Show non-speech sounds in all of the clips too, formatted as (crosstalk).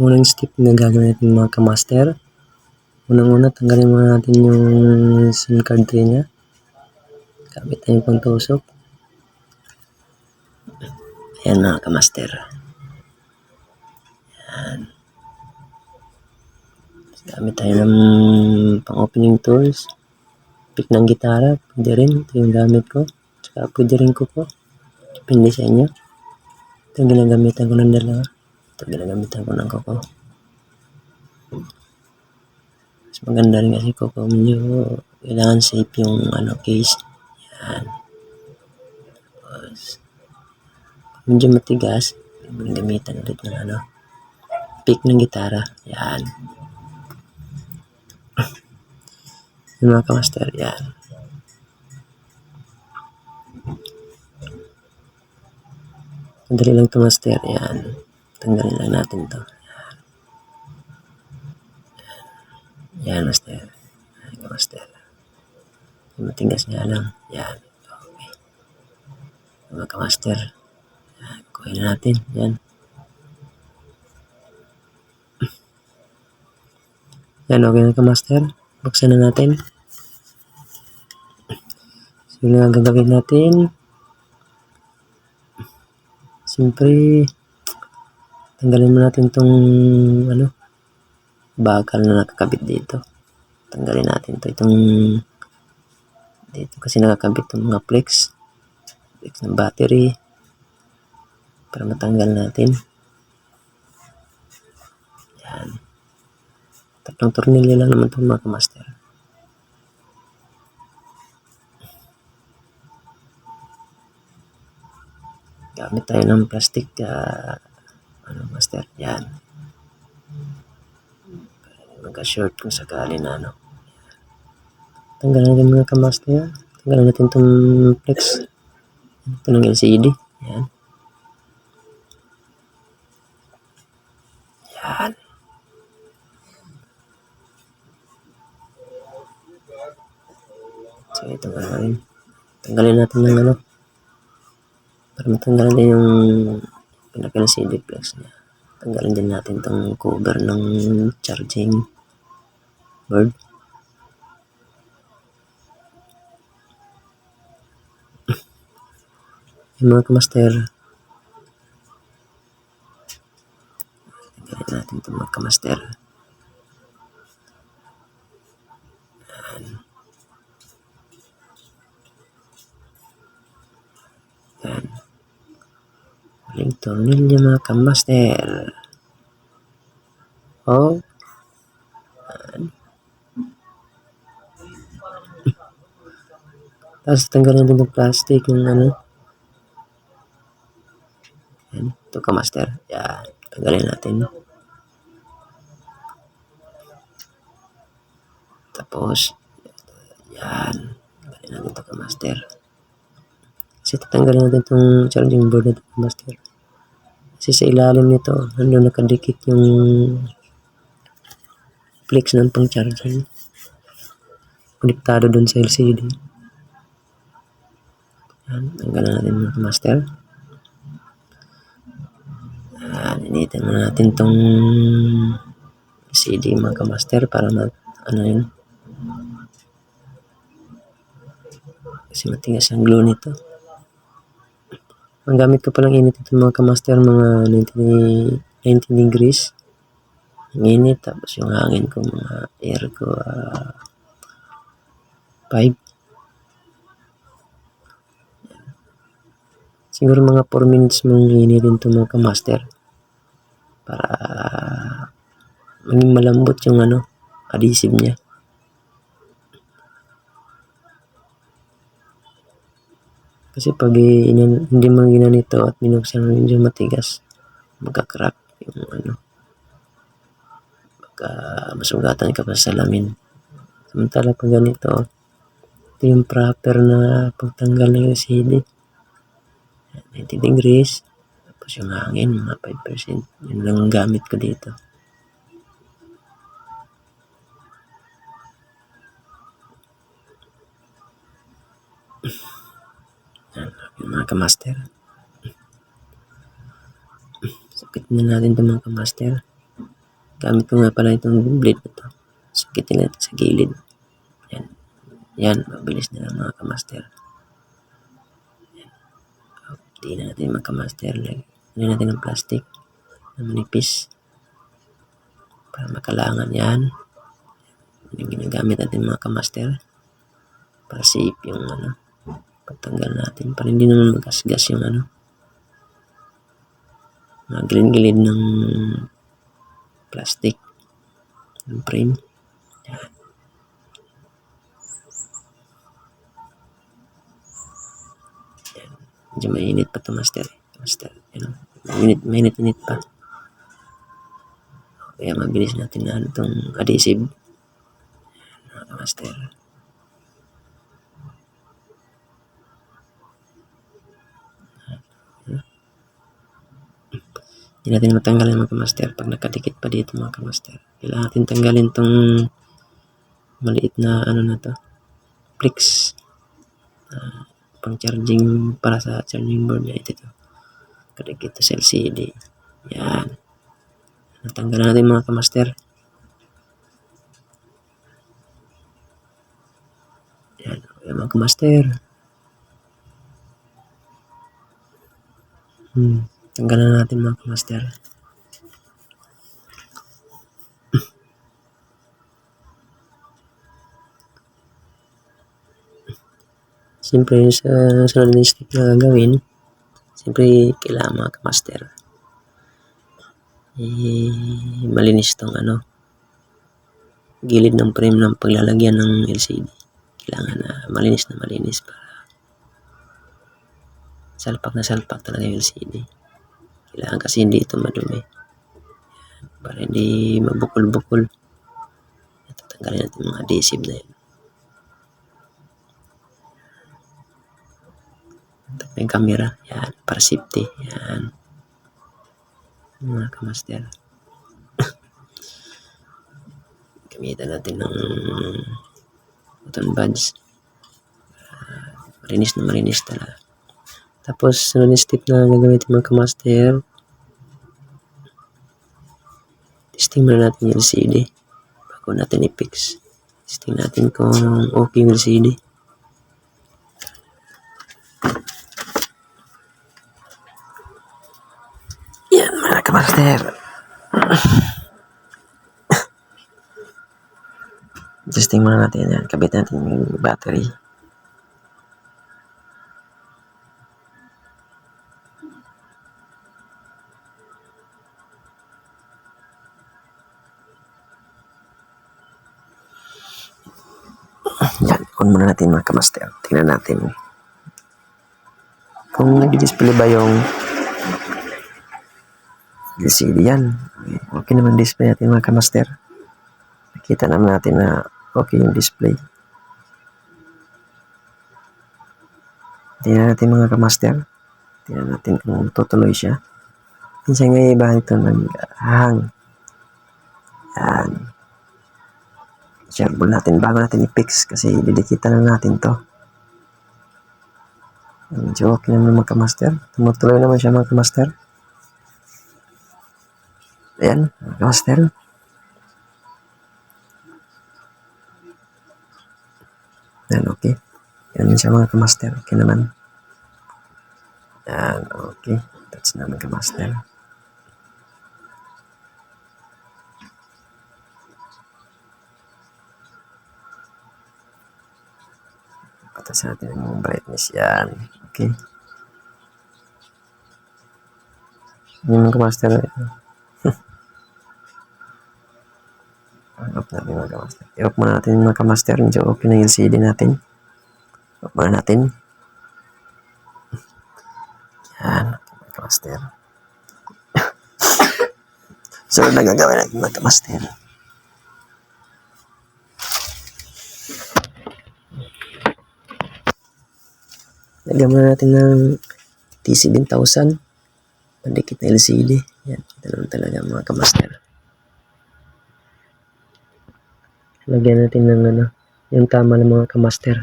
unang step na gagawin natin mga kamaster. Unang-una, tanggalin muna natin yung SIM card tray niya. Gamit na yung pangtusok. Ayan mga kamaster. Ayan. Gamit tayo ng pang-opening tools. Pick ng gitara, pwede rin. Ito yung gamit ko. Tsaka pwede rin ko po. Depende sa inyo. Ito yung ginagamitan ko ng dalawa. Ito ginagamitan ko ng koko. Mas maganda rin kasi koko. Medyo kailangan safe yung ano case. Yan. Tapos, medyo matigas. Gamitan ulit ng ano. Pick ng gitara. Yan. (laughs) Yung mga kamaster. Yan. Madali lang to master. Yan. Tanggalin lang natin to. Yan, master. Yan, master. Yung matigas nga lang. Yan. Okay. Mga kamaster. Kuhin na natin. Yan. Yan, okay na kamaster. Buksan na natin. So, yun ang gagawin natin. Siyempre, tanggalin mo natin tong ano, bakal na nakakabit dito. Tanggalin natin to itong dito kasi nakakabit itong mga flex. Flex ng battery. Para matanggal natin. Yan. Tatlong tornilyo lang naman itong mga kamaster. Gamit tayo ng plastic uh, ano master. Yan. Magka-short kung sakali na ano. Tanggalan natin mga kamaster. Tanggalan natin itong flex. Ito ng LCD. Yan. Yan. So, ito ano rin. Tanggalin natin ng ano. Para matanggalan din yung pinaka-LCD flex niya. Tanggalin din natin itong cover ng charging board. (laughs) Yung mga kamaster. Tanggalin natin itong mga kamaster. Huling tornilyo mga kamaster. Oh. Yan. Tapos tanggalin din yung plastic yung ano. Yan. Ito kamaster. Yan. Tanggalin natin. Tapos, yan. Tanggalin natin ito kamaster. Kasi tatanggalin natin itong charging board na ito kamaster. Kasi sa ilalim nito, nandun nakadikit yung flex ng pang charging. Konektado dun sa LCD. Yan, tanggalan natin mga master. Yan, initin muna natin tong LCD mga kamaster para mag, ano yun. Kasi matigas ang glue nito. Ang gamit ko palang init ito mga kamaster, mga 90, 90 degrees. Ang init, tapos yung hangin ko, mga air ko, uh, 5. Siguro mga 4 minutes mong initin ito mga kamaster. Para maging malambot yung ano, adhesive niya. Kasi pag inan, hindi mo ginanito at binuksan mo medyo matigas, magka-crack yung ano. Magka masugatan ka pa sa salamin. Samantala pag ganito, ito yung proper na pagtanggal ng LCD. 90 degrees. Tapos yung hangin, mga 5%. Yun lang ang gamit ko dito. Yung mga kamaster. Sakit na natin ito mga kamaster. Gamit ko nga pala itong blade na to. Sakitin natin sa gilid. Yan. Yan, mabilis na lang mga kamaster. Yan. Hindi na natin mga kamaster. Lagyan natin ng plastic na manipis. Para makalangan yan. Yan yung ginagamit natin mga kamaster. Para safe yung ano, pagtanggal natin. Para hindi naman magasgas yung ano, mga gilid-gilid ng plastic ng frame. Yan. Yan. Medyo mainit pa to master. Master. Yan. Mainit, mainit-init pa. Kaya mabilis natin na itong adhesive. Mga master. Hindi natin matanggalin mga master pag nakadikit pa dito mga master. Kailangan natin tanggalin tong maliit na ano na to. Flix. Uh, pang charging para sa charging board niya ito. Kadikit to sa LCD. Yan. Natanggalan natin mga kamaster. Yan. Yan mga kamaster. Hmm. Tanggalan natin mga kamaster. Siyempre sa sunod na na gagawin, siyempre kailangan mga kamaster. Eh, malinis tong ano, gilid ng frame ng paglalagyan ng LCD. Kailangan na malinis na malinis para salpak na salpak talaga yung LCD. Kailangan kasi hindi ito madumi. Para hindi mabukol-bukol. Tatanggalin natin mga adhesive na yan. Tapos yung camera. Yan. Para safety. Yan. Mga kamaster. (coughs) Gamitan natin ng button buds. Uh, marinis na marinis talaga. Tapos, na step na gagawin mga kamaster. Testing muna natin yung LCD. Bago natin i-fix. Testing natin kung okay yung LCD. Yan mga kamaster. (laughs) Testing muna natin yan. Kabit natin yung battery. Muna natin mga kamaster. Tingnan natin. Kung nag-display ba yung LCD yan. Okay naman display natin mga kamaster. Nakita naman natin na okay yung display. Tingnan natin mga kamaster. Tingnan natin kung tutuloy siya. Minsan nga iba ito nag-hang. Yan. Share natin bago natin i-fix kasi didikitan na natin to. Medyo okay naman mga kamaster. Tumutuloy naman siya mga kamaster. Ayan, mga kamaster. Yan, okay. Yan siya mga kamaster. Okay naman. Yan, okay. That's na mga kamaster. Patas natin yung brightness yan. Okay. Yung mga kamaster. Off natin mga kamaster. I-off muna natin mga kamaster. Medyo okay na yung LCD natin. Off muna natin. Yan. Mga kamaster. so, nagagawin natin mga Lagyan muna natin ng TC1000. Pandikit na LCD. Yan. Ito naman talaga mga kamaster. Lagyan natin ng ano, yung tama ng mga kamaster.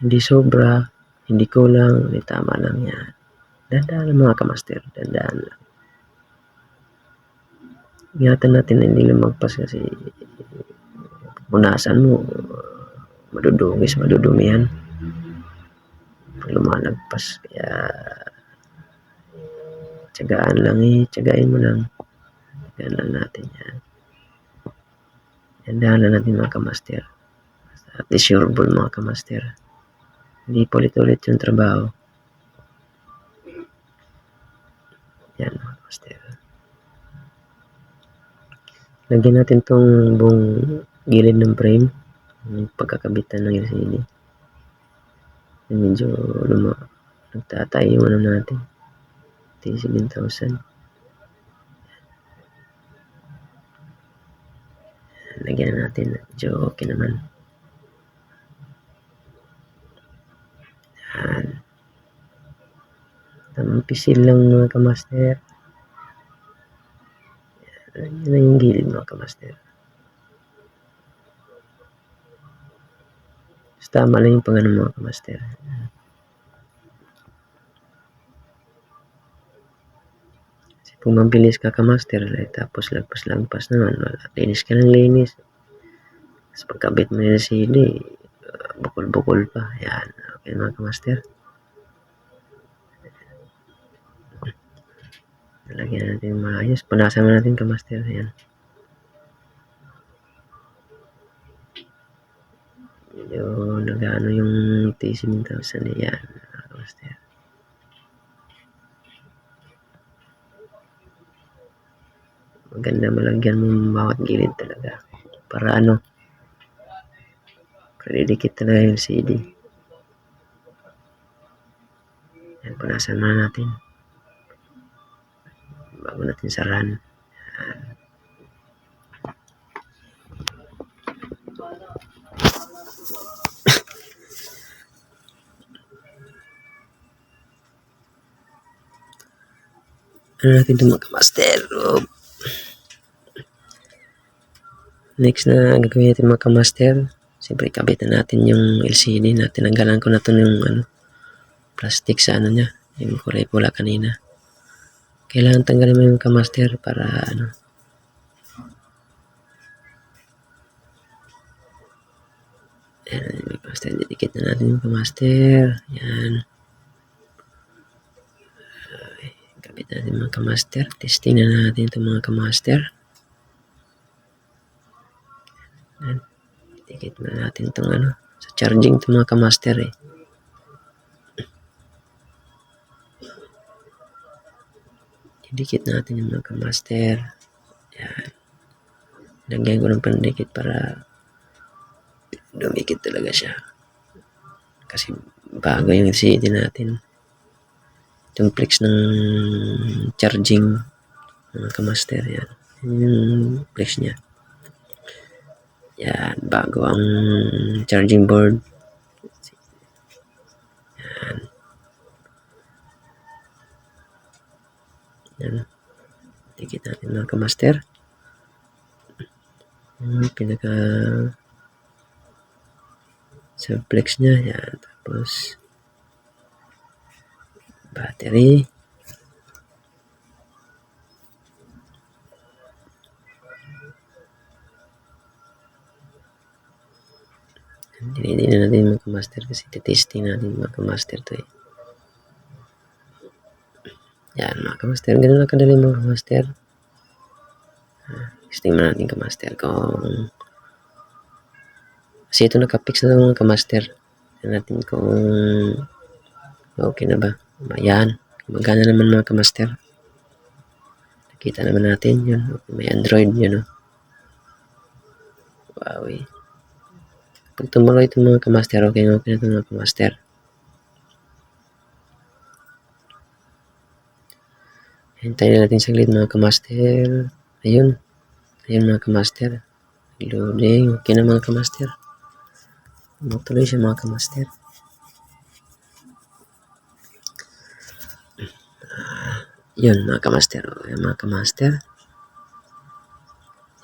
Hindi sobra, hindi kulang, hindi tama lang yan. Dandaan lang mga kamaster, dandaan lang. ingatan natin na hindi lumagpas kasi punasan mo madudungis, madudumi yan pag lumalagpas. Kaya tiyagaan lang eh, tiyagain mo lang. Tiyagaan lang natin yan. Yandahan lang natin mga kamaster. At least sure ball mga kamaster. Hindi paulit-ulit yung trabaho. Yan mga kamaster. Lagyan natin tong buong gilid ng frame. Pagkakabitan ng LCD medyo luma nagtatay yung ano natin. T7000 lagyan natin. Medyo okay naman. Yan. Tamang pisil lang mga kamaster. Yan, yun na yung gilid mga kamaster Basta tama lang yung pangano mga kamaster. Kasi kung mabilis ka kamaster, eh, tapos lagpas-lagpas naman, wala. linis ka ng linis. Tapos pagkabit mo yung CD, bukol-bukol pa. Yan, okay mga kamaster. Lagyan natin maayos. Punasan mo natin kamaster. Yan. Medyo nagano yung T7000 na yan master maganda malagyan mo bawat gilid talaga. Para ano kadidikit talaga yung CD yan punasan na natin. Bago natin sarahan ano natin ito mga kamaster oh. next na gagawin natin mga kamaster siyempre kabitan natin yung LCD na tinanggalan ko na ito yung ano, plastic sa ano niya yung kulay pula kanina kailangan tanggalin mo yung kamaster para ano yan yung kamaster didikit na natin yung kamaster yan Kapit natin mga kamaster. Testing na natin ito mga kamaster. Yan. Tikit na natin itong ano. Sa charging ito mga kamaster eh. Didikit natin yung mga kamaster. Yan. Lagyan ko ng pandikit para dumikit talaga siya. Kasi bago yung LCD natin. Yung flex ng charging mga kamaster yan. Yung flex niya. Yan bago ang charging board. Yan. Yan. Tikit natin mga kamaster. Yung pinaka sa flex niya yan tapos battery hindi na natin magka-master kasi titesting natin magka-master to eh yan mga ka-master ganun lang kadali mga ka-master testing mo natin ka-master kung kasi ito nakapix na mga ka-master natin kung okay na ba Ayan. Magana naman mga kamaster. Nakita naman natin yun. May Android yun. Oh. Wow eh. Pag tumalo itong mga kamaster, okay na okay na itong mga kamaster. Hintayin natin saglit mga kamaster. Ayun. Ayun mga kamaster. Loading. Okay na mga kamaster. Matuloy siya mga kamaster. yun mga kamaster yan mga kamaster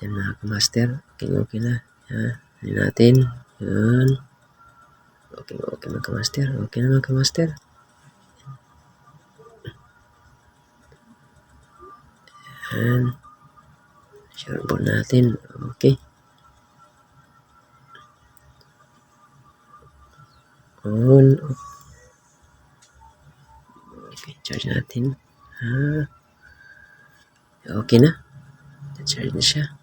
yan mga kamaster okay okay na yan yan natin yun okay okay mga kamaster okay na mga kamaster yan Share po natin. Okay. Okay, charge natin. Ah. Okay na. Charge na siya.